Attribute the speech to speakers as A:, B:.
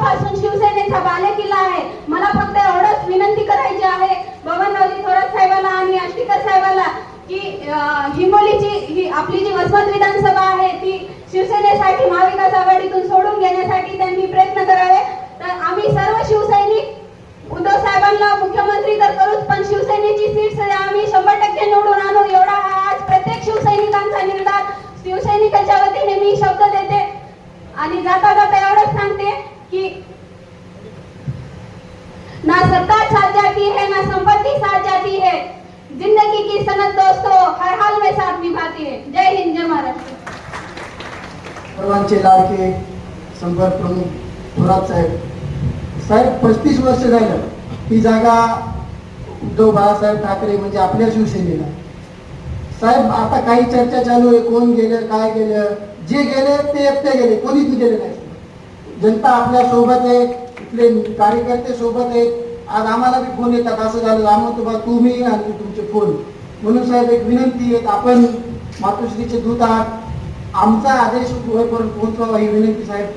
A: पासून शिवसेनेचा बालेकिल्ला आहे. मला फक्त एवढंच विनंती करायची आहे बबनरावजी थोरात साहेबाला आणि आष्टीकर साहेबाला की हिंगोलीची ही आपली जी वसमत विधानसभा आहे ती शिवसेनेसाठी महाविकास आघाडीतून सोडून घेण्यासाठी त्यांनी प्रयत्न करावे. तर आम्ही सर्व शिवसैनिक उद्धव साहेबांना मुख्यमंत्री तर करूच पण शिवसेनेची सीट आम्ही शंभर टक्के निवडून आणू. एवढा हा आज प्रत्येक शिवसैनिकांचा निर्धार. शिवसैनिकांच्या वतीने मी शब्द देते आणि जाता जाता एवढंच सांगते. की ना सत्ता साथ जाती है, ना संपत्ति साथ जाती है। ज़िंदगी की सनत दोस्तों, हर हाल में साथ निभाती है। जय हिंद, जय महाराष्ट्र
B: सर्वांचे लाडके संपर्क प्रमुख थोरात साहेब। साहेब पस्तीस वर्ष झालं ही जागा उद्धव बाळासाहेब ठाकरे म्हणजे आपल्या शिवसेनेला। साहेब, आता काही चर्चा चालू आहे, कोण गेलं, काय गेलं, जे गेले, ते एकटे गेले, कोणीच गेले नाही. जनता आपल्यासोबत आहे इथले कार्यकर्ते सोबत आहेत. आज आम्हाला बी फोन येतात. असं झालं. आम्हाला तुम्हाला तुम्ही आणि तुमचे फोन म्हणून साहेब एक विनंती आहे. आपण मातोश्रीचे दूत आहात. आमचा आदेश होईपर्यंत पोहोचवावा ही विनंती साहेब.